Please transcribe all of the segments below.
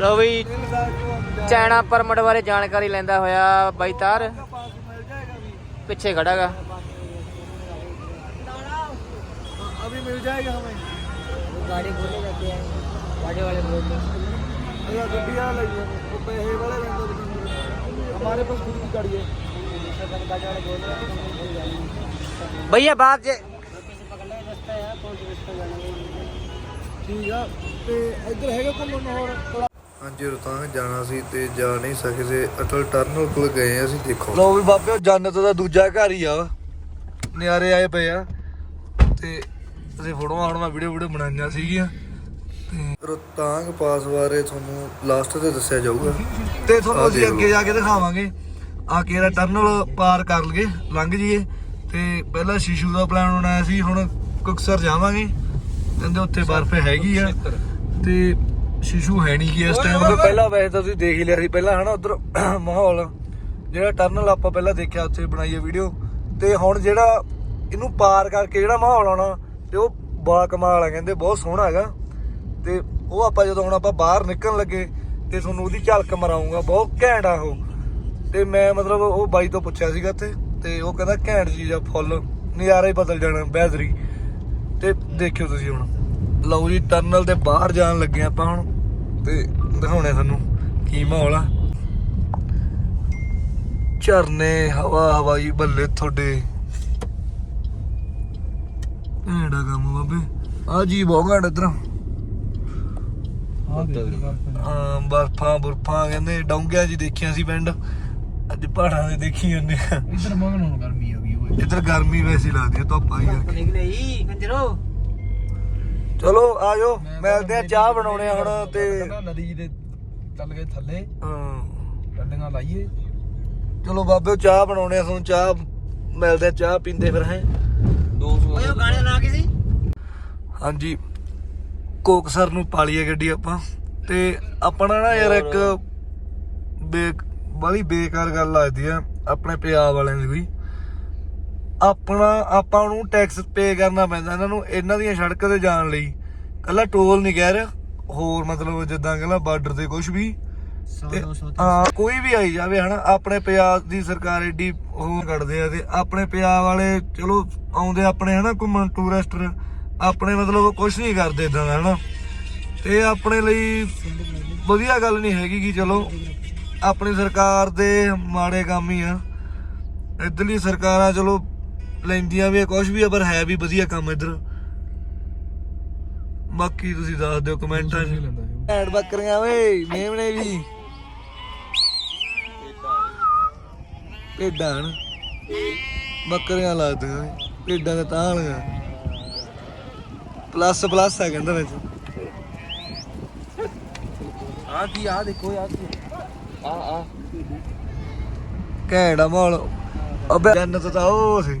ਲੋ ਵੀ China permit ਬਾਰੇ ਜਾਣਕਾਰੀ ਲੈਂਦਾ ਹੋਇਆ ਬਾਈ ਤਾਰ ਪਾਸ ਮਿਲ ਜਾਏਗਾ ਵੀ ਪਿੱਛੇ ਖੜਾਗਾ अभी मिल जाएगा हमें गाड़ी बोले जाते हैं गाड़ी वाले बोलते अगर गड्डी आ लगी है तो पैसे वाले रहते हैं हमारे पास खुद की गाड़ी है भैया बात जे ਠੀਕ ਆ ਤੇ ਇੱਧਰ ਹੈਗਾ ਘੁੰਮਣ ਨੂੰ ਹੋਰ ਥੋੜਾ ਹਾਂਜੀ ਰੋਹਤਾਂਗ ਜਾਣਾ ਸੀ ਤੇ ਜਾ ਨਹੀਂ ਸਕਦੇ ਅਟਲ ਟਰਨਲ ਕੋਲ ਗਏ ਆ ਅਸੀਂ ਦੇਖੋ। ਲੋ ਵੀ ਬਾਬਿਓ ਜੰਨਤ ਦਾ ਦੂਜਾ ਘਰ ਹੀ ਆ। ਨਿਆਰੇ ਆਏ ਪਏ ਆ। ਤੇ ਅਸੀਂ ਫੋਟੋਆਂ ਹੁਣ ਮੈਂ ਵੀਡੀਓ ਵੀਡੀਓ ਬਣਾਈਆਂ ਸੀਗੀਆਂ। ਰੋਹਤਾਂਗ ਪਾਸ ਬਾਰੇ ਤੁਹਾਨੂੰ ਲਾਸਟ ਤੇ ਦੱਸਿਆ ਜਾਊਗਾ। ਤੇ ਤੁਹਾਨੂੰ ਅਸੀਂ ਅੱਗੇ ਜਾ ਕੇ ਦਿਖਾਵਾਂਗੇ। ਆ ਕੇ ਇਹਦਾ ਟਰਨਲ ਪਾਰ ਕਰ ਲਈਏ ਲੰਘ ਜੀਏ ਤੇ ਪਹਿਲਾਂ ਸ਼ੀਸ਼ੂ ਦਾ ਪਲਾਨ ਬਣਾਇਆ ਸੀ ਹੁਣ ਕੁਕਸਰ ਜਾਵਾਂਗੇ। ਕਹਿੰਦੇ ਉੱਥੇ ਬਰਫ਼ ਹੈਗੀ ਆ। ਤੇ ਸ਼ੀਸ਼ੂ ਹੈ ਨਹੀਂ ਕੀ ਇਸ ਟਾਈਮ ਪਹਿਲਾਂ ਵੈਸੇ ਤਾਂ ਤੁਸੀਂ ਦੇਖ ਹੀ ਲਿਆ ਸੀ ਪਹਿਲਾਂ ਹਨਾ ਉਧਰ ਮਾਹੌਲ ਜਿਹੜਾ ਟਰਨਲ ਆਪਾਂ ਪਹਿਲਾਂ ਦੇਖਿਆ ਉੱਥੇ ਬਣਾਈ ਹੈ ਵੀਡੀਓ ਤੇ ਹੁਣ ਜਿਹੜਾ ਇਹਨੂੰ ਪਾਰ ਕਰਕੇ ਜਿਹੜਾ ਮਾਹੌਲ ਆਉਣਾ ਤੇ ਉਹ ਬੜਾ ਕਮਾਲ ਆ ਕਹਿੰਦੇ ਬਹੁਤ ਸੋਹਣਾ ਹੈਗਾ। ਤੇ ਉਹ ਆਪਾਂ ਜਦੋਂ ਹੁਣ ਆਪਾਂ ਬਾਹਰ ਨਿਕਲਣ ਲੱਗੇ ਤੇ ਤੁਹਾਨੂੰ ਉਹਦੀ ਝਲਕ ਮਰਾਉਂਗਾ ਬਹੁਤ ਘੈਂਟ ਆ ਉਹ। ਤੇ ਮੈਂ ਮਤਲਬ ਉਹ ਬਾਈ ਤੋਂ ਪੁੱਛਿਆ ਸੀਗਾ ਤੇ ਤੇ ਉਹ ਕਹਿੰਦਾ ਘੈਂਟ ਚੀਜ਼ ਆ ਫੁੱਲ ਨਜ਼ਾਰਾ ਹੀ ਬਦਲ ਜਾਣਾ ਬੈਦਰੀ। ਤੇ ਦੇਖਿਓ ਤੁਸੀਂ ਹੁਣ। ਲਓ ਜੀ ਟਰਨਲ ਦੇ ਬਾਹਰ ਜਾਣ ਲੱਗੇ ਆਪਾਂ ਹੁਣ ਤੇ ਦਿਖਾਉਣੇ ਤੁਹਾਨੂੰ ਕੀ ਮਾਹੌਲ ਆ। ਝਰਨੇ ਹਵਾ ਹਵਾਈ ਬੱਲੇ ਤੁਹਾਡੇ। ਐਡਾ ਕੰਮ ਬਾਬੇ। ਆ ਜੀ ਬਹੁਤ ਘੜ ਇਧਰ। ਹਾਂ ਬਰਫਾਂ ਬਰਫਾਂ ਕਹਿੰਦੇ ਡੌਂਗਿਆਂ ਜੀ ਦੇਖਿਆ ਸੀ ਪਿੰਡ। ਅੱਜ ਪਹਾੜਾਂ ਦੇ ਦੇਖੀ ਜਾਂਦੇ ਆ। ਇਧਰ ਮਗਨ ਹੁਣ ਗਰਮੀ ਹੋ ਗਈ ਓਏ। ਇਧਰ ਗਰਮੀ ਵੈਸੀ ਲੱਗਦੀ ਆ ਧੁੱਪ ਆ ਯਾਰ ਨਿਕਲੇ ਹੀ ਕੰਜਰੋ। ਚਲੋ ਆਜੋ। ਮਿਲਦੇ ਆ ਚਾਹ ਬਣਾਉਣੇ ਹੁਣ ਤੇ ਨਦੀ ਦੇ ਚੱਲ ਗਏ ਥੱਲੇ। ਹਾਂ। ਡੰਡੀਆਂ ਲਾਈਏ। ਚਲੋ ਬਾਬੇ ਚਾਹ ਬਣਾਉਣੇ ਆ ਚਾਹ ਮਿਲਦੇ ਚਾਹ ਪੀਂਦੇ ਫਿਰ ਹੈ। ਹਾਂਜੀ। ਕੋਕਸਰ ਨੂੰ ਪਾਲੀਏ ਗੱਡੀ ਆਪਾਂ। ਤੇ ਆਪਣਾ ਨਾ ਯਾਰ ਇੱਕ ਬੇ ਬੜੀ ਬੇਕਾਰ ਗੱਲ ਲੱਗਦੀ ਆ ਆਪਣੇ ਪੰਜਾਬ ਵਾਲਿਆਂ ਦੀ ਵੀ। ਆਪਣਾ ਆਪਾਂ ਨੂੰ ਟੈਕਸ ਪੇ ਕਰਨਾ ਪੈਂਦਾ ਇਹਨਾਂ ਨੂੰ ਇਹਨਾਂ ਦੀਆਂ ਸੜਕਾਂ ਤੇ ਜਾਣ ਲਈ। ਕੱਲਾ ਟੋਲ ਨਹੀਂ ਕਹਿ ਰਿਹਾ। ਹੋਰ ਮਤਲਬ ਜਿੱਦਾਂ ਕਹਿੰਦਾ ਬਾਰਡਰ ਤੇ ਕੁਝ ਵੀ। ਹਾਂ ਕੋਈ ਵੀ ਆਈ ਜਾਵੇ ਹਨਾ ਆਪਣੇ ਪੰਜਾਬ ਦੀ ਸਰਕਾਰ ਏਡੀ ਹੋਰ ਕੱਢਦੇ ਆ ਤੇ ਆਪਣੇ ਪੰਜਾਬ ਵਾਲੇ ਚਲੋ ਆਉਂਦੇ ਆਪਣੇ ਹਨਾ ਘੁੰਮਣ ਟੂਰਿਸਟਰ ਆਪਣੇ ਮਤਲਬ ਕੁਝ ਨਹੀਂ ਕਰਦੇ ਇਦਾਂ ਦਾ ਹਨਾ। ਤੇ ਆਪਣੇ ਲਈ ਵਧੀਆ ਗੱਲ ਨਹੀਂ ਹੈਗੀ ਕਿ ਚਲੋ ਆਪਣੀ ਸਰਕਾਰ ਦੇ ਮਾੜੇ ਕੰਮ ਹੀ ਆ। ਇਧਰਲੀ ਸਰਕਾਰਾਂ ਚਲੋ ਲੈਂਦੀਆਂ ਵੀ ਕੁਝ ਵੀ ਆ, ਪਰ ਹੈ ਵੀ ਵਧੀਆ ਕੰਮ ਇੱਧਰ। ਬਾਕੀ ਤੁਸੀਂ ਦੱਸ ਦਿਓ ਕਮੈਂਟਾਂ 'ਚ। ਐਡ ਬੱਕਰੀਆਂ ਓਏ, ਮੇਮਣੇ ਵੀ। ਭੇਡਾਂ ਹਨ। ਬੱਕਰੀਆਂ ਲੱਗਦੀਆਂ ਭੇਡਾਂ ਦੇ ਤਾਂ ਵਾਲੀਆਂ। ਪਲੱਸ ਪਲੱਸ ਆ ਕਹਿੰਦਾ ਵਿੱਚ ਆ ਕੀ ਆ ਦੇਖੋ ਯਾਰ ਆ ਆ ਘੈਂਟ ਆ ਮਾਹੌਲ। ਅਬੇ ਜੰਨਤ ਤਾਂ ਉਹ ਸੀ।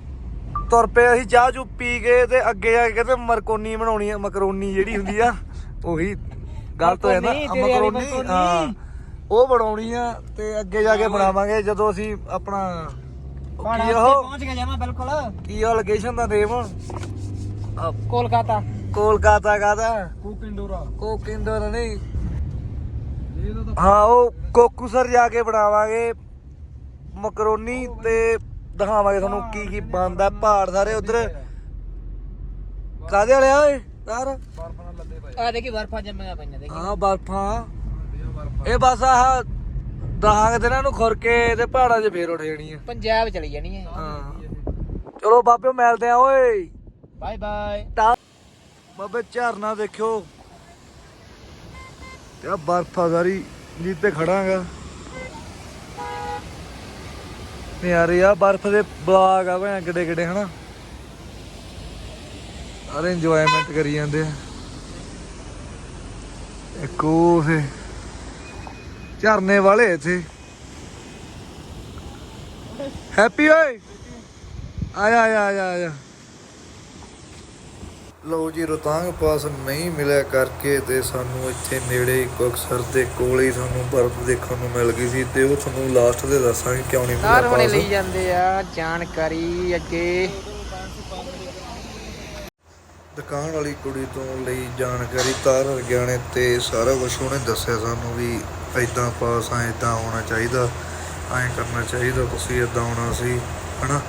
ਤੁਰ ਪਏ ਅਸੀਂ ਚਾਹ ਚੂ ਪੀ ਕੇ ਤੇ ਅੱਗੇ ਆ ਕੇ ਕਹਿੰਦੇ ਮਰਕੋਨੀ ਬਣਾਉਣੀ ਆ ਮਕਰੋਨੀ ਜਿਹੜੀ ਹੁੰਦੀ ਆ ਉਹੀ ਗਲਤ ਹੋਇਆ ਨਾ ਮਕਰੋਨੀ, ਹਾਂ ਉਹ ਬਣਾਉਣੀ ਆ ਤੇ ਅੱਗੇ ਜਾ ਕੇ ਬਣਾਵਾਂਗੇ ਜਦੋਂ ਅਸੀਂ ਆਪਣਾ ਪਹੁੰਚ ਗਏ ਜਮਾ ਬਿਲਕੁਲ। ਕੀ ਉਹ ਲੋਕੇਸ਼ਨ ਦਾ ਨੇਮ ਆ, ਕੋਲਕਾਤਾ। ਕੋਲਕਾਤਾ ਕਾਹਦਾ? ਕੋਕਿੰਡੋਰਾ ਕੋਕਿੰਦਰ ਨਹੀਂ। ਹਾਂ ਉਹ ਕੋਕੂਸਰ ਜਾ ਕੇ ਬਣਾਵਾਂਗੇ ਮਕਰੋਨੀ ਤੇ ਦਿਖਾਵਾਂਗੇ ਤੁਹਾਨੂੰ ਕੀ ਕੀ ਬਣਦਾ ਪਹਾੜ ਸਾਰੇ ਉਧਰ। ਕਾਦੇ ਵਾਲਿਆ ਓਏ? ਤਾਰ ਆ ਦੇਖੀ ਬਰਫਾਂ ਜੰਮੀਆਂ ਪਈਆਂ ਦੇਖੀ। ਹਾਂ ਬਰਫਾਂ। ਇਹ ਬਸ ਆਹ ਦਹਾਂਗ ਦਿਨਾਂ ਨੂੰ ਖੁਰ ਕੇ ਤੇ ਪਹਾੜਾਂ 'ਚ ਫੇਰ ਉੱਠ ਜਾਣੀ ਆ। ਪੰਜਾਬ ਚਲੀ ਜਾਣੀ ਆ ਹਾਂ। ਚਲੋ ਬਾਬੇ ਮਿਲਦੇ ਆ ਓਏ। Bye bye. ਬਾਬੇ ਝਰਨਾ ਦੇਖਿਓ। ਤੇ ਬਰਫਾ ਸਾਰੀ ਨੀਤੇ ਖੜਾਂਗਾ। ਯਾਰੇ ਆ ਬਰਫ ਦੇ ਬਲਾਕ ਆ ਭੈਣ, ਕਿੱਡੇ ਕਿੱਡੇ, ਹਨਾ? ਸਾਰੇ ਇੰਜੋਇਮੈਂਟ ਕਰੀ ਜਾਂਦੇ ਆ। ਇੱਕ ਉਹ ਫੇ ਝਰਨੇ ਵਾਲੇ ਇੱਥੇ। ਹੈਪੀ ਓਏ! ਆਇਆ ਆਇਆ ਆਇਆ ਆਇਆ। ਲਓ ਜੀ ਰੋਤਾਂਗ ਪਾਸ ਨਹੀਂ ਮਿਲਿਆ ਕਰਕੇ ਤੇ ਸਾਨੂੰ ਇੱਥੇ ਨੇੜੇ ਕੋਕਸਰ ਦੇ ਕੋਲ ਹੀ ਸਾਨੂੰ ਬਰਫ਼ ਦੇਖਣ ਨੂੰ ਮਿਲ ਗਈ ਸੀ ਤੇ ਉਹ ਤੁਹਾਨੂੰ ਲਾਸਟ ਦੇ ਦੱਸਾਂਗੇ ਕਿਉਂ ਨਹੀਂ ਮਿਲਿਆ ਹੁਣੇ ਪਾਸ। ਲਈ ਜਾਂਦੇ ਆ ਜਾਣਕਾਰੀ ਅੱਗੇ। ਦੁਕਾਨ ਵਾਲੀ ਕੁੜੀ ਤੋਂ ਲਈ ਜਾਣਕਾਰੀ ਤਾਰ ਹਰਗਿਆਣੇ ਤੇ ਸਾਰਾ ਕੁਝ ਉਹਨੇ ਦੱਸਿਆ ਸਾਨੂੰ ਵੀ ਐਦਾਂ ਪਾਸ ਆ ਐਦਾਂ ਹੋਣਾ ਚਾਹੀਦਾ ਐਂ ਕਰਨਾ ਚਾਹੀਦਾ ਤੁਸੀਂ ਐਦਾਂ ਆਉਣਾ ਸੀ ਹਨਾ?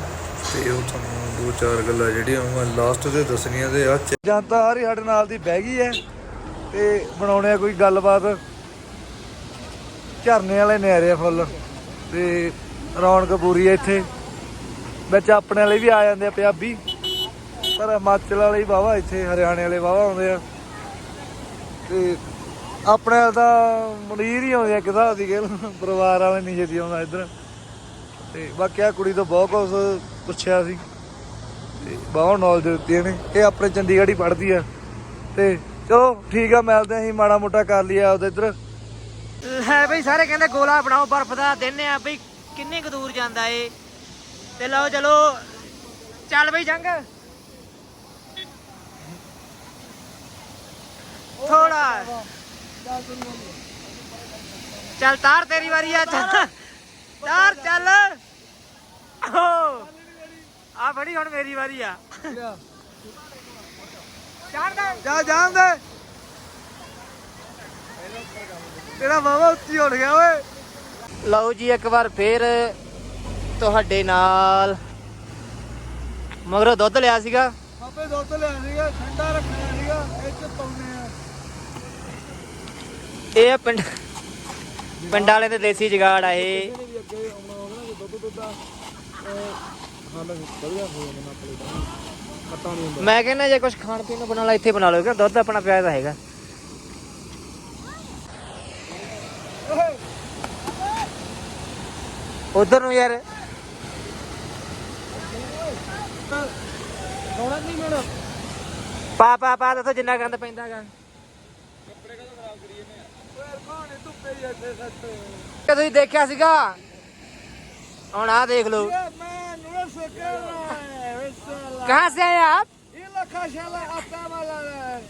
ਤੇ ਉਹ ਤੁਹਾਨੂੰ ਦੋ ਚਾਰ ਗੱਲਾਂ ਜਿਹੜੀਆਂ ਮੈਂ ਲਾਸਟ ਤੇ ਦੱਸਣੀਆਂ ਤੇ ਆ ਜਨਤਾ ਆ ਸਾਡੇ ਨਾਲ ਦੀ ਬਹਿ ਗਈ ਹੈ ਤੇ ਬਣਾਉਣੇ ਆ ਕੋਈ ਗੱਲਬਾਤ। ਝਰਨੇ ਵਾਲੇ ਨਿਆਰੇ ਫੁੱਲ। ਤੇ ਰੌਣਕ ਪੂਰੀ ਹੈ ਇੱਥੇ। ਵਿੱਚ ਆਪਣੇ ਵਾਲੇ ਵੀ ਆ ਜਾਂਦੇ ਆ ਪੰਜਾਬੀ। ਪਰ ਹਿਮਾਚਲ ਵਾਲੇ ਹੀ ਵਾਵਾ ਇੱਥੇ, ਹਰਿਆਣੇ ਵਾਲੇ ਵਾਵਾ ਆਉਂਦੇ ਆ। ਤੇ ਆਪਣੇ ਵਾਲੇ ਤਾਂ ਮਰੀਰ ਹੀ ਆਉਂਦੇ ਆ ਕਿਦਾ ਦੀ ਗੱਲ। ਪਰਿਵਾਰ ਵਾਲੇ ਨਹੀਂ ਛੇਤੀ ਆਉਂਦਾ ਇੱਧਰ। ਤੇ ਬਾਕੀ ਆ ਕੁੜੀ ਤੋਂ ਬਹੁਤ ਕੁਝ ਪੁੱਛਿਆ ਸੀ। ਤੇ ਬਹੁਤ ਨੌਲੇਜ ਦਿੱਤੀ ਇਹਨੇ। ਇਹ ਆਪਣੇ ਚੰਡੀਗੜ੍ਹ ਹੀ ਪੜ੍ਹਦੀ ਆ। ਤੇ ਚਲੋ, ਠੀਕ ਆ, ਮਿਲਦੇ ਅਸੀਂ, ਮਾੜਾ ਮੋਟਾ ਕਰ ਲਿਆ ਉਹਦੇ ਇੱਧਰ। ਹੈ ਬਈ, ਸਾਰੇ ਕਹਿੰਦੇ ਗੋਲਾ ਬਣਾਓ, ਬਰਫ਼ ਦਾ ਦਿੰਨੇ ਆ। ਬਈ, ਕਿੰਨੇ ਕੁ ਦੂਰ ਜਾਂਦਾ ਏ? ਤੇ ਲਓ, ਚਲੋ, ਚੱਲ ਬਈ, ਜੰਗ। ਥੋੜਾ ਚੱਲ ਤਾਰ ਤੇਰੀ ਵਾਰੀ ਆ। ਚੱਲ, ਤਾਰ ਚੱਲ। ਆ ਬੜੀ ਹੁਣ ਮੇਰੀ ਵਾਰੀ ਆ। ਚੜ ਦੇ। ਜਾ ਜਾਣ ਦੇ। ਤੇਰਾ ਬਾਬਾ ਉੱਚੀ ਉੱਠ ਗਿਆ ਓਏ। ਲਓ ਜੀ ਇੱਕ ਵਾਰ ਫੇਰ ਤੁਹਾਡੇ ਨਾਲ। ਮਗਰੋਂ ਦੁੱਧ ਲਿਆ ਸੀਗਾ। ਬਾਬੇ ਦੁੱਧ ਲਿਆ ਸੀਗਾ ਠੰਡਾ ਰੱਖਿਆ ਸੀਗਾ ਇਹ ਚ ਪਾਉਨੇ ਆ। ਇਹ ਆ ਪਿੰਡ ਪਿੰਡ ਵਾਲੇ ਦੇ ਦੇਸੀ ਜਗਾੜ ਆ ਇਹ। ਵੀ ਅੱਗੇ ਆਉਣਾ ਹੋਵੇ ਨਾ ਦੁੱਧ ਦੁੱਧ ਦਾ ਹਾਲ ਵਧੀਆ ਹੋ ਜਾਂਦਾ ਆਪਣੇ ਤਾਂ ਪਤਾ ਨਹੀਂ ਹੁੰਦਾ ਮੈਂ ਕਹਿੰਦਾ ਜੇ ਕੁਝ ਖਾਣ ਪੀਣ ਨੂੰ ਬਣਾ ਲਾ ਇੱਥੇ ਬਣਾ ਲਓ ਕਿ ਦੁੱਧ ਆਪਣਾ ਪਿਆ ਤਾਂ ਹੈਗਾ। ਉਧਰ ਨੂੰ ਯਾਰ। ਨਹੀਂ ਪਾ ਪਾ ਪਾ ਦੱਸੋ ਜਿੰਨਾ ਗੰਦ ਪੈਂਦਾਗਾ ਕੋਣੇ ਧੁੱਪੇ ਹੀ ਇੱਥੇ ਸੱਟ ਕਿ ਤੁਸੀਂ ਦੇਖਿਆ ਸੀਗਾ? ਹੁਣ ਆ ਦੇਖ ਲਓ। ਮੈਂ ਨੂੰ ਸਕਣਾ ਵਿਸਲਾ ਕਹਾਂ ਸੇ ਆਏ ਆਪ? ਇਹ ਲੱਖਾ ਸ਼ਾਲਾ ਆਤਾ ਵਾਲਾ ਹੈ।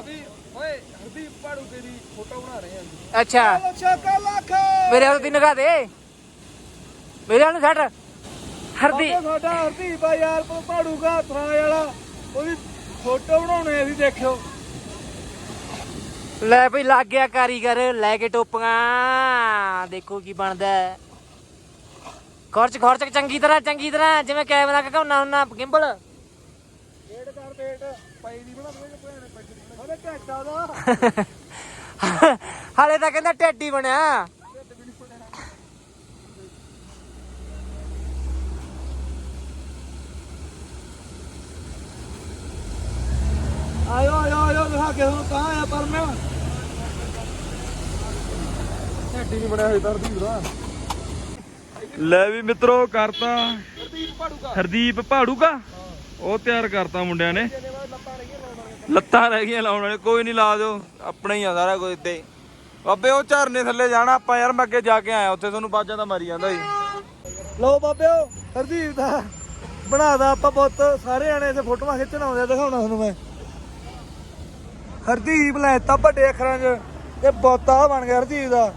ਅਭੀ ਓਏ ਹਰਦੀਪ ਪਾੜੂ ਤੇਰੀ ਫੋਟੋ ਬਣਾ ਰਹੇ ਹਾਂ ਅੱਛਾ। ਲੱਖਾ ਕਾ ਲੱਖ। ਮੇਰੇ ਹੱਥ ਦੀ ਨਿਗਾਹ ਦੇ। ਮੇਰੇ ਹੱਥ ਨੂੰ ਛੱਡ। ਹਰਦੀ ਸਾਡਾ ਹਰਦੀਪ ਆ ਯਾਰ ਕੋ ਪਾੜੂਗਾ ਥਰਾਏ ਵਾਲਾ। ਉਹਦੀ ਫੋਟੋ ਬਣਾਉਣੇ ਅਸੀਂ ਦੇਖਿਓ। ਲੈ ਭਈ ਲੱਗ ਗਿਆ ਕਾਰੀਗਰ ਲੈ ਕੇ ਟੋਪੀਆਂ। ਦੇਖੋ ਕੀ ਬਣਦਾ ਹੈ। ਖਰਚ ਖਰਚ ਚੰਗੀ ਤਰ੍ਹਾਂ ਚੰਗੀ ਤਰ੍ਹਾਂ ਜਿਵੇਂ ਕੈਮਰਾ ਘਕਾਉਣਾ ਹੁੰਨਾ ਗਿੰਬਲ। ਵੇਟ ਕਰ ਵੇਟ ਪਈ ਦੀ ਬਣਾ ਦੇ ਭੈਣ ਪੱਜ ਉਹਦੇ ਘੱਟਾ ਦਾ ਹਾਲੇ ਤਾਂ ਕਹਿੰਦਾ ਟੈਡੀ ਬਣਿਆ। ਆਇਓ ਆਇਓ ਆਇਓ ਦਿਖਾ ਕੇ ਤੁਹਾਨੂੰ ਕਹਾਂ ਆ ਪਰ ਮੈਂ ਢੱਡੀ ਨਹੀਂ ਬਣਿਆ ਹੋਈ ਦਰਦੀ ਦਾ। ਲੈ ਵੀ ਮਿੱਤਰੋ ਕਰਤਾ। ਹਰਦੀਪ ਪਹਾੜੂਗਾ ਉਹ ਤਿਆਰ ਕਰਤਾ ਮੁੰਡਿਆਂ ਨੇ। ਲੱਤਾਂ ਰਹਿ ਗਈਆਂ ਲਾਉਣ ਵਾਲੇ, ਕੋਈ ਨਹੀਂ ਲਾ ਦਿਓ। ਆਪਣਾ ਹੀ ਆ ਸਾਰਾ ਕੁਝ ਇੱਥੇ। ਬਾਬੇ, ਉਹ ਝਰਨੇ ਥੱਲੇ ਜਾਣਾ। ਆਪਾਂ ਯਾਰ, ਮੈਂ ਅੱਗੇ ਜਾ ਕੇ ਆਇਆ। ਉੱਥੇ ਤੁਹਾਨੂੰ ਬਾਜਾਂ ਦਾ ਮਾਰੀ ਜਾਂਦਾ ਸੀ। ਲਓ ਬਾਬਿਓ ਹਰਦੀਪ ਦਾ। ਬਣਾਦਾ ਆਪਾਂ ਬਹੁਤ ਸਾਰੇ ਆਣੇ ਇੱਥੇ ਫੋਟੋਆਂ ਖਿੱਚਣ ਆਉਂਦੇ ਦਿਖਾਉਣਾ ਤੁਹਾਨੂੰ ਮੈਂ। ਹਰਦੀਪ ਲੈਤਾ ਵੱਡੇ ਅੱਖਰਾਂ 'ਚ। ਇਹ ਬੋਤਾ ਬਣ ਗਿਆ ਹਰਦੀਪ ਦਾ।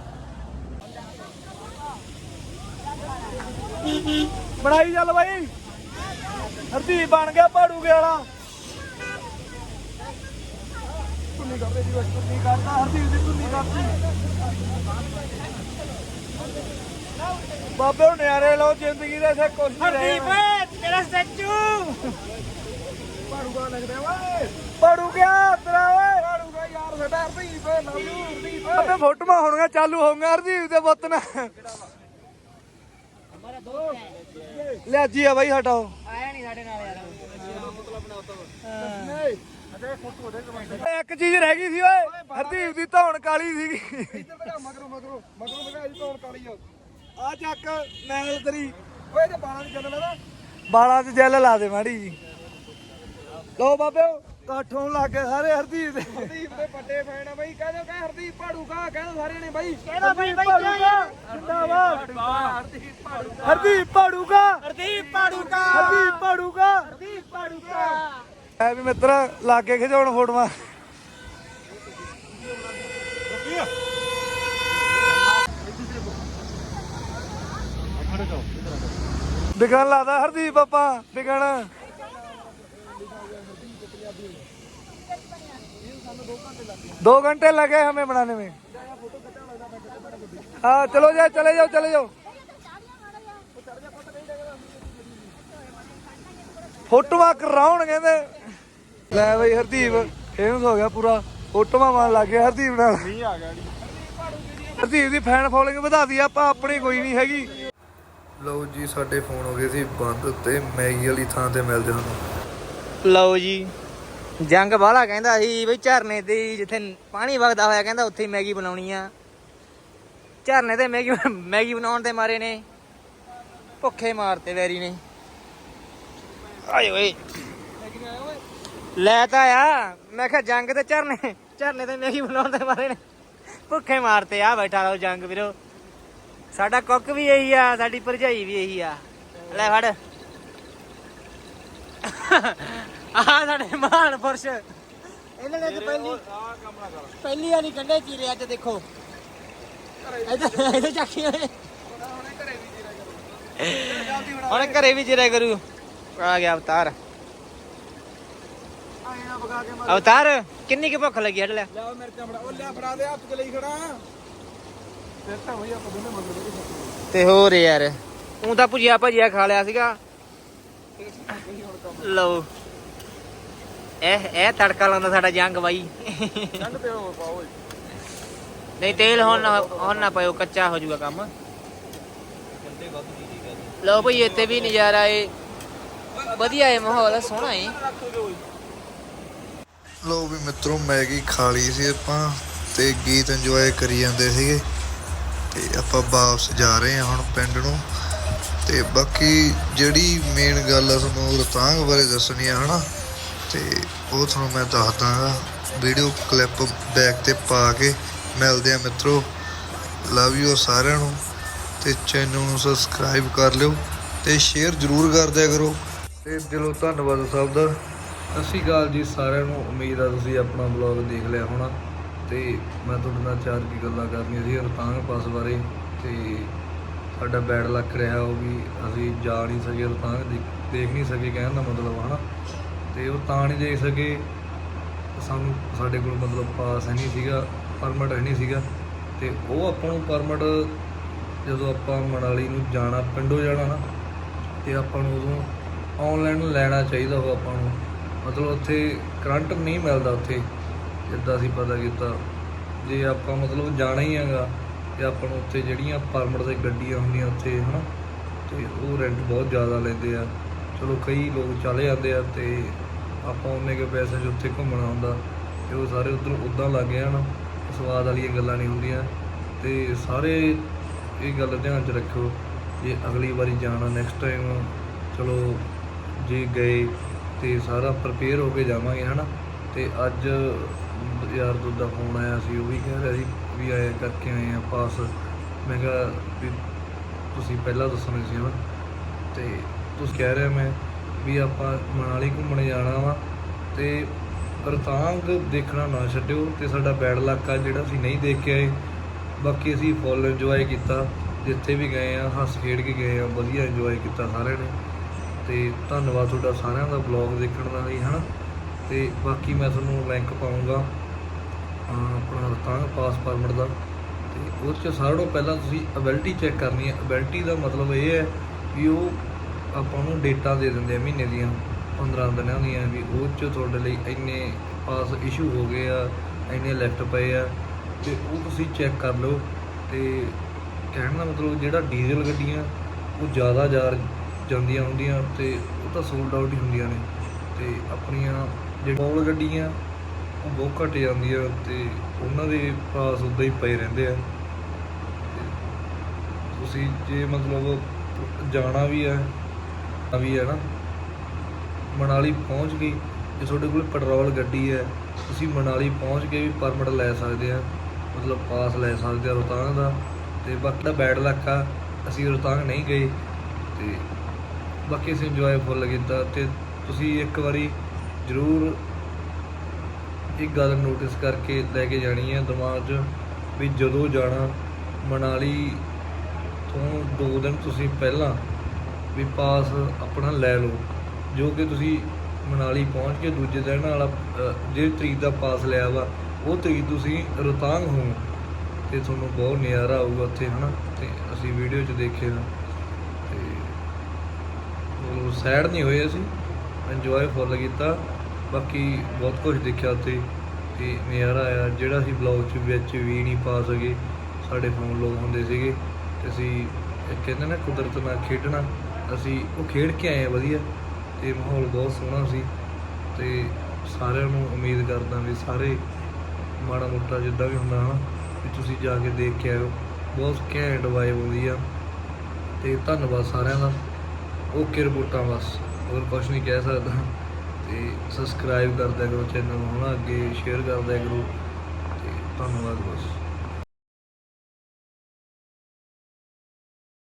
ਬਣਾਈ ਚੱਲ ਬਾਈ। ਹਰਦੀਪ ਬਣ ਗਿਆ ਪਾੜੂਗੇ ਵਾਲਾ। ਤੁੰਨੀ ਕਰਦੇ ਜੀ ਬਸ ਤੁੰਨੀ ਕਰਦਾ ਹਰਦੀਪ ਦੀ ਤੁੰਨੀ ਕਰਦੀ ਬਾਬੇ ਉਹ ਨਿਆਰੇ ਲਓ ਜ਼ਿੰਦਗੀ ਦੇ ਸੇ ਕੁਛ ਨਹੀਂ ਹਰਦੀਪ ਤੇਰਾ ਸੱਚੂ। ਪੜੂਗਾ ਲੱਗਦਾ ਓਏ। ਪੜੂ ਗਿਆ ਤੇਰਾ ਓਏ? ਪੜੂਗਾ ਯਾਰ ਸਾਡਾ ਹਰਦੀਪ ਨਵੂ ਹਰਦੀਪ। ਫੋਟੋਆਂ ਹੋਣਗੀਆਂ ਚਾਲੂ ਹੋਣਗੀਆਂ ਹਰਦੀਪ ਦੇ ਪੁੱਤ ਨਾਲ। ਲੈ ਜੀ ਆ ਬਾਈ ਸਾਡਾ ਉਹ। ਆਇਆ ਨਹੀਂ ਸਾਡੇ ਨਾਲ ਯਾਰ। ਇੱਕ ਚੀਜ਼ ਰਹਿ ਗਈ ਸੀ ਓਏ। ਹਰਦੀਪ ਦੀ ਧੌਣ ਕਾਲੀ ਸੀਗੀ। ਇੱਧਰ ਤੱਕ ਮਗਰੋਂ ਮਗਰੋਂ ਮਗਰੋਂ ਮਗਰੋਂ ਇਹਦੀ ਧੌਣ ਕਾਲੀ ਆ। ਆ ਚੱਕ ਮੈਲ ਤੇਰੀ ਓਏ ਤੇ ਬਾਲਾਂ 'ਚ ਜੈਲ ਲਾ ਬਾਲਾਂ 'ਚ ਜੈਲ ਲਾ ਦੇ ਮਾੜੀ ਜੀ ਲੋ ਬਾਬਿਓ। ਕਾਠੋਂ ਲੱਗ ਸਾਰੇ ਹਰਦੀਪ ਦੇ। ਹਰਦੀਪ ਦੇ ਵੱਡੇ ਫੈਨ ਆ ਬਈ ਕਹਿੰਦੇ ਕਹ ਹਰਦੀਪ ਭਾੜੂਗਾ ਕਹਿੰਦੇ ਸਾਰਿਆਂ ਨੇ ਬਾਈ। ਕਿਹੜਾ ਬਈ ਬਈ ਜਿੰਦਾਬਾਦ। ਹਰਦੀਪ ਪਾੜੂਗਾ ਹਰਦੀਪ ਪਾੜੂਗਾ ਹਰਦੀਪ ਪਾੜੂਗਾ ਹਰਦੀਪ ਪਾੜੂਗਾ ਐ ਵੀ ਮਿੱਤਰ ਲਾਗੇ ਖਿਚਾਉਣ ਫੋਟੋਆਂ। ਦਿਖਣ ਲਾਦਾ ਹਰਦੀਪ ਆਪਾਂ ਦਿਖਣ दो घंटे लगे हमें बनाने में हाँ चलो जाओ चले जाओ चले जाओ ਫੋਟੋਆਂ ਕਰਾਉਣ ਕਹਿੰਦੇ ਲੈ ਬਈ ਹਰਦੀਪ ਫੇਮਸ ਹੋ ਗਿਆ ਪੂਰਾ ਫੋਟੋਆਂ ਮਾਰਨ ਲੱਗ ਗਿਆ ਹਰਦੀਪ ਨਾਲ ਨਹੀਂ ਆ ਗਿਆ ਹਰਦੀਪ ਦੀ ਫੈਨ ਫੋਲੋਇੰਗ ਵਧਾਤੀ ਆਪਾਂ ਆਪਣੀ ਕੋਈ ਨਹੀਂ ਹੈਗੀ ਲਓ ਜੀ ਸਾਡੇ ਫੋਨ ਹੋ ਗਏ ਸੀ ਬੰਦ ਤੇ ਮੈਗੀ ਵਾਲੀ ਥਾਂ ਤੇ ਮਿਲਦੇ ਹੁਣ ਲਓ ਜੀ ਜੰਗ ਬਾਹਲਾ ਕਹਿੰਦਾ ਸੀ ਬਈ ਝਰਨੇ ਤੇ ਜਿੱਥੇ ਪਾਣੀ ਵਗਦਾ ਹੋਇਆ ਕਹਿੰਦਾ ਉੱਥੇ ਹੀ ਮੈਗੀ ਬਣਾਉਣੀ ਆ। ਝਰਨੇ ਤੇ ਮੈਗੀ ਮੈਗੀ ਬਣਾਉਣ ਦੇ ਮਾਰੇ ਨੇ। ਭੁੱਖੇ ਮਾਰਤੇ ਵੈਰੀ ਨੇ। ਆਏ ਓਏ। ਲੈ ਤਾਂ ਆ, ਮੈਂ ਕਿਹਾ ਜੰਗ ਤੇ ਝਰਨੇ ਝਰਨੇ ਤੇ ਮੈਗੀ ਬਣਾਉਣ ਦੇ ਮਾਰੇ ਨੇ। ਭੁੱਖੇ ਮਾਰਤੇ ਆ ਬੈਠਾ ਰਹੋ ਜੰਗ ਵੀਰੋ। ਸਾਡਾ ਕੁੱਕ ਵੀ ਇਹੀ ਆ, ਸਾਡੀ ਭਰਜਾਈ ਵੀ ਇਹੀ ਆ। ਲੈ ਫੜ। ਆਹ ਸਾਡੇ ਮਹਾਨ ਪੁਰਸ਼। ਇਹਨਾਂ ਨੇ ਤਾਂ ਪਹਿਲੀ ਪਹਿਲੀ ਵਾਲੀ ਕੰਡੇ ਚੀਰੇ ਅੱਜ ਦੇਖੋ। ਇਹਦੇ ਇਹਦੇ ਚੱਕੀ ਹੋਏ ਹੁਣ ਘਰੇ ਵੀ ਚੀਰਿਆ ਕਰੂ। ਆ ਗਿਆ ਅਵਤਾਰ। ਅਵਤਾਰ ਕਿੰਨੀ ਕੁ ਭੁੱਖ ਲੱਗੀ ਹਟ ਲੈ? ਲਿਆ ਮਿਰਚਾਂ ਫੜਾ ਉਹ ਲਿਆ ਫੜਾ ਦੇ ਹੱਥ ਚ ਲਈ ਖੜਾ। ਤੇ ਹੋਰ ਯਾਰ ਉਹ ਤਾਂ ਭੁਜੀਆ ਭਜੀਆ ਖਾ ਲਿਆ ਸੀਗਾ। ਲਓ। ਇਹ ਇਹ ਤੜਕਾ ਲਾਉਂਦਾ ਸਾਡਾ ਜੰਗ ਬਾਈ। ਠੰਡ ਤੇ ਹੋਰ ਪਾਓ ਨਹੀਂ ਤੇਲ ਹੁਣ ਨਾ ਹੁਣ ਨਾ ਪਾਇਓ ਕੱਚਾ ਹੋ ਜਾਊਗਾ ਕੰਮ। ਲਓ ਭਈ ਇੱਥੇ ਵੀ ਨਜ਼ਾਰਾ ਏ। ਵਧੀਆ ਏ ਮਾਹੌਲ ਸੋਹਣਾ ਏ। ਲੋ ਵੀ ਮਿੱਤਰੋ ਮੈਗੀ ਖਾ ਲਈ ਸੀ ਆਪਾਂ ਤੇ ਗੀਤ ਇੰਜੋਏ ਕਰੀ ਜਾਂਦੇ ਸੀਗੇ। ਤੇ ਆਪਾਂ ਵਾਪਸ ਜਾ ਰਹੇ ਹਾਂ ਹੁਣ ਪਿੰਡ ਨੂੰ। ਤੇ ਬਾਕੀ ਜਿਹੜੀ ਮੇਨ ਗੱਲ ਆ ਤੁਹਾਨੂੰ ਰਤਾਂਗ ਬਾਰੇ ਦੱਸਣੀ ਆ ਹਨਾ? ਤੇ ਉਹ ਤੁਹਾਨੂੰ ਮੈਂ ਦੱਸ ਦਾਂਗਾ ਵੀਡੀਓ ਕਲਿੱਪ ਬੈਕ ਤੇ ਪਾ ਕੇ ਮਿਲਦੇ ਆ ਮਿੱਤਰੋ। ਲਵ ਯੂ ਸਾਰਿਆਂ ਨੂੰ ਤੇ ਚੈਨਲ ਨੂੰ ਸਬਸਕ੍ਰਾਈਬ ਕਰ ਲਿਓ ਤੇ ਸ਼ੇਅਰ ਜ਼ਰੂਰ ਕਰ ਦਿਆ ਕਰੋ। ਤੇ ਦਿਲੋਂ ਧੰਨਵਾਦ ਸਭ ਦਾ। ਸਤਿ ਸ਼੍ਰੀ ਅਕਾਲ ਜੀ ਸਾਰਿਆਂ ਨੂੰ। ਉਮੀਦ ਆ ਤੁਸੀਂ ਆਪਣਾ ਬਲੌਗ ਦੇਖ ਲਿਆ ਹੋਣਾ। ਤੇ ਮੈਂ ਤੁਹਾਡੇ ਨਾਲ ਚਾਰ ਕੀ ਗੱਲਾਂ ਕਰਨੀਆਂ ਸੀ, ਰਤਾਂਗ ਪਾਸ ਬਾਰੇ। ਤੇ ਸਾਡਾ ਬੈਡ ਲੱਕ ਰਿਹਾ ਉਹ ਵੀ ਅਸੀਂ ਜਾ ਨਹੀਂ ਸਕੇ, ਰਤਾਂਗ ਦੇਖ- ਦੇਖ ਨਹੀਂ ਸਕੇ, ਕਹਿਣ ਦਾ ਮਤਲਬ ਹਨਾ ਤੇ ਉਹ ਤਾਂ ਨਹੀਂ ਦੇਖ ਸਕੇ। ਸਾਨੂੰ ਸਾਡੇ ਕੋਲ ਮਤਲਬ ਪਾਸ ਹੈ ਨਹੀਂ ਸੀਗਾ, ਪਰਮਿਟ ਹੈ ਨਹੀਂ ਸੀਗਾ। ਤੇ ਉਹ ਆਪਾਂ ਨੂੰ ਪਰਮਿਟ ਜਦੋਂ ਆਪਾਂ ਮਨਾਲੀ ਨੂੰ ਜਾਣਾ, ਪਿੰਡੋਂ ਜਾਣਾ ਨਾ, ਤੇ ਆਪਾਂ ਨੂੰ ਉਦੋਂ ਆਨਲਾਈਨ ਲੈਣਾ ਚਾਹੀਦਾ ਉਹ ਆਪਾਂ ਨੂੰ। ਮਤਲਬ ਉੱਥੇ ਕਰੰਟ ਨਹੀਂ ਮਿਲਦਾ ਉੱਥੇ, ਜਿੱਦਾਂ ਅਸੀਂ ਪਤਾ ਕੀਤਾ। ਜੇ ਆਪਾਂ ਮਤਲਬ ਜਾਣਾ ਹੀ ਹੈਗਾ, ਤੇ ਆਪਾਂ ਨੂੰ ਉੱਥੇ ਜਿਹੜੀਆਂ ਪਰਮਿਟ ਤੇ ਗੱਡੀਆਂ ਹੁੰਦੀਆਂ ਉੱਥੇ, ਹਨਾ, ਤੇ ਉਹ ਰੈਂਟ ਬਹੁਤ ਜ਼ਿਆਦਾ ਲੈਂਦੇ ਆ। ਚਲੋ ਕਈ ਲੋਕ ਚਲੇ ਜਾਂਦੇ ਆ ਤੇ ਆਪਾਂ ਉਹਨੇ ਕੇ ਪੈਸੇ 'ਚ ਉੱਥੇ ਘੁੰਮਣਾ ਹੁੰਦਾ ਤੇ ਉਹ ਸਾਰੇ ਉਧਰ ਉਦਾਂ ਲੱਗ ਗਏ ਹਨ, ਸਵਾਦ ਵਾਲੀਆਂ ਗੱਲਾਂ ਨਹੀਂ ਹੁੰਦੀਆਂ ਤੇ ਸਾਰੇ ਇਹ ਗੱਲ ਧਿਆਨ 'ਚ ਰੱਖਿਓ ਜੇ ਅਗਲੀ ਵਾਰੀ ਜਾਣਾ ਨੈਕਸਟ ਟਾਈਮ ਚਲੋ ਜੇ ਗਏ ਤੇ ਸਾਰਾ ਪ੍ਰਪੇਅਰ ਹੋ ਕੇ ਜਾਵਾਂਗੇ ਹਨਾ ਤੇ ਅੱਜ ਯਾਰ ਦੁੱਧ ਦਾ ਫੋਨ ਆਇਆ ਸੀ, ਉਹ ਵੀ ਕਹਿ ਰਿਹਾ ਸੀ ਵੀ ਆਏ ਕਰਕੇ ਆਏ ਆ ਪਾਸ। ਮੈਂ ਕਿਹਾ ਵੀ ਤੁਸੀਂ ਪਹਿਲਾਂ ਦੱਸਣਾ ਸੀ ਹਨਾ ਤੇ ਤੁਸੀਂ ਕਹਿ ਰਹੇ ਮੈਂ ਵੀ ਆਪਾਂ ਮਨਾਲੀ ਘੁੰਮਣ ਜਾਣਾ ਵਾ ਤੇ ਰਤਾਂਗ ਦੇਖਣਾ ਨਾ ਛੱਡਿਓ ਤੇ ਸਾਡਾ ਬੈਡ ਲੱਕ ਆ ਜਿਹੜਾ ਅਸੀਂ ਨਹੀਂ ਦੇਖ ਕੇ ਆਏ ਬਾਕੀ ਅਸੀਂ ਫੁੱਲ ਇੰਜੋਏ ਕੀਤਾ, ਜਿੱਥੇ ਵੀ ਗਏ ਆ, ਹੱਸ ਖੇਡ ਕੇ ਗਏ ਆ, ਵਧੀਆ ਇੰਜੋਏ ਕੀਤਾ ਸਾਰਿਆਂ ਨੇ। ਤੇ ਧੰਨਵਾਦ ਤੁਹਾਡਾ ਸਾਰਿਆਂ ਦਾ ਬਲੌਗ ਦੇਖਣ ਦਾ ਲਈ ਹਨਾ? ਤੇ ਬਾਕੀ ਮੈਂ ਤੁਹਾਨੂੰ ਲਿੰਕ ਪਾਉਂਗਾ ਆਪਣਾ ਰਤਾਂਗ ਪਾਸ ਪਰਮਿਟ ਦਾ। ਤੇ ਉਹ 'ਚ ਸਾਰਿਆਂ ਤੋਂ ਪਹਿਲਾਂ ਤੁਸੀਂ ਅਬਿਲਿਟੀ ਚੈੱਕ ਕਰਨੀ ਹੈ ਅਬਿਲਿਟੀ ਦਾ ਮਤਲਬ ਇਹ ਹੈ ਵੀ ਉਹ ਆਪਾਂ ਨੂੰ ਡੇਟਾ ਦੇ ਦਿੰਦੇ ਆ ਮਹੀਨੇ ਦੀਆਂ 15 ਦਿਨਾਂ ਦੀਆਂ ਵੀ ਉਹ 'ਚ ਤੁਹਾਡੇ ਲਈ ਇੰਨੇ ਪਾਸ ਇਸ਼ੂ ਹੋ ਗਏ ਆ, ਇੰਨੇ ਲੈਫਟ ਪਏ ਆ, ਤੇ ਉਹ ਤੁਸੀਂ ਚੈੱਕ ਕਰ ਲਓ, ਤੇ ਕਹਿਣ ਦਾ ਮਤਲਬ ਜਿਹੜਾ ਡੀਜ਼ਲ ਗੱਡੀਆਂ, ਉਹ ਜ਼ਿਆਦਾ ਜਾ ਜਾਂਦੀਆਂ ਹੁੰਦੀਆਂ ਤੇ ਉਹ ਤਾਂ ਸੋਲਡ ਆਊਟ ਹੀ ਹੁੰਦੀਆਂ ਨੇ, ਤੇ ਆਪਣੀਆਂ ਜਿਹੜੀ ਗੱਡੀਆਂ, ਉਹ ਬਹੁਤ ਘੱਟ ਜਾਂਦੀਆਂ ਤੇ ਉਹਨਾਂ ਦੇ ਪਾਸ ਉਦਾਂ ਹੀ ਪਏ ਰਹਿੰਦੇ ਆ। ਤੁਸੀਂ ਜੇ ਮਤਲਬ ਜਾਣਾ ਵੀ ਹੈ ਵੀ ਹੈ ਨਾ। ਮਨਾਲੀ ਪਹੁੰਚ ਗਈ, ਜੇ ਤੁਹਾਡੇ ਕੋਲ ਪੈਟਰੋਲ ਗੱਡੀ ਹੈ, ਤੁਸੀਂ ਮਨਾਲੀ ਪਹੁੰਚ ਕੇ ਵੀ ਪਰਮਿਟ ਲੈ ਸਕਦੇ ਆ, ਮਤਲਬ ਪਾਸ ਲੈ ਸਕਦੇ ਆ ਰੋਹਤਾਂਗ ਦਾ। ਤੇ ਬਾਕੀ ਦਾ ਬੈਡ ਲੱਕ ਆ, ਅਸੀਂ ਰੋਹਤਾਂਗ ਨਹੀਂ ਗਏ। ਤੇ ਬਾਕੀ ਅਸੀਂ ਇੰਜੋਏ ਫੁੱਲ ਕੀਤਾ। ਤੇ ਤੁਸੀਂ ਇੱਕ ਵਾਰੀ ਜ਼ਰੂਰ ਇੱਕ ਗੱਲ ਨੋਟਿਸ ਕਰਕੇ ਲੈ ਕੇ ਜਾਣੀ ਹੈ ਦਿਮਾਗ 'ਚ ਵੀ ਜਦੋਂ ਜਾਣਾ, ਮਨਾਲੀ ਤੋਂ ਦੋ ਦਿਨ ਤੁਸੀਂ ਪਹਿਲਾਂ ਵੀ ਪਾਸ ਆਪਣਾ ਲੈ ਲਓ, ਜੋ ਕਿ ਤੁਸੀਂ ਮਨਾਲੀ ਪਹੁੰਚ ਕੇ ਦੂਜੇ ਦਿਨ ਵਾਲਾ ਜਿਹੜੀ ਤਰੀਕ ਦਾ ਪਾਸ ਲਿਆ ਵਾ, ਉਹ ਤਰੀਕ ਤੁਸੀਂ ਰੋਤਾਂਗ ਹੋ। ਤੇ ਤੁਹਾਨੂੰ ਬਹੁਤ ਨਜ਼ਾਰਾ ਆਊਗਾ ਉੱਥੇ, ਹਨਾ? ਤੇ ਅਸੀਂ ਵੀਡੀਓ 'ਚ ਦੇਖਿਆ ਤੇ ਉਹ ਸੈਡ ਨਹੀਂ ਹੋਏ ਅਸੀਂ ਇੰਜੋਏ ਫੁੱਲ ਕੀਤਾ। ਬਾਕੀ ਬਹੁਤ ਕੁਝ ਦੇਖਿਆ ਉੱਥੇ, ਤੇ ਨਜ਼ਾਰਾ ਆਇਆ। ਜਿਹੜਾ ਅਸੀਂ ਬਲੌਗ 'ਚ ਵਿੱਚ ਵੀ ਨਹੀਂ ਪਾ ਸਕੇ, ਸਾਡੇ ਫੋਨ ਲੋਕ ਹੁੰਦੇ ਸੀਗੇ। ਤੇ ਅਸੀਂ ਕਹਿੰਦੇ ਨਾ ਕੁਦਰਤ ਨਾਲ ਖੇਡਣਾ। ਅਸੀਂ ਉਹ ਖੇਡ ਕੇ ਆਏ ਆ ਵਧੀਆ ਤੇ ਮਾਹੌਲ ਬਹੁਤ ਸੋਹਣਾ ਸੀ ਤੇ ਸਾਰਿਆਂ ਨੂੰ ਉਮੀਦ ਕਰਦਾ ਵੀ ਸਾਰੇ ਮਾੜਾ ਮੋਟਾ ਜਿੱਦਾਂ ਵੀ ਹੁੰਦਾ ਹਨਾ, ਵੀ ਤੁਸੀਂ ਜਾ ਕੇ ਦੇਖ ਕੇ ਆਇਓ। ਬਹੁਤ ਘੈਂਟ ਵਾਈਬ ਆਉਂਦੀ ਆ ਤੇ ਧੰਨਵਾਦ ਸਾਰਿਆਂ ਦਾ। ਓਕੇ ਰਿਪੋਰਟਾਂ ਬਸ, ਹੋਰ ਕੁਝ ਨਹੀਂ ਕਹਿ ਸਕਦਾ। ਤੇ ਸਬਸਕ੍ਰਾਈਬ ਕਰ ਦਿਆ ਕਰੋ ਚੈਨਲ ਨੂੰ ਹਨਾ, ਅੱਗੇ ਸ਼ੇਅਰ ਕਰ ਦਿਆ ਕਰੋ। ਤੇ ਧੰਨਵਾਦ ਬਸ।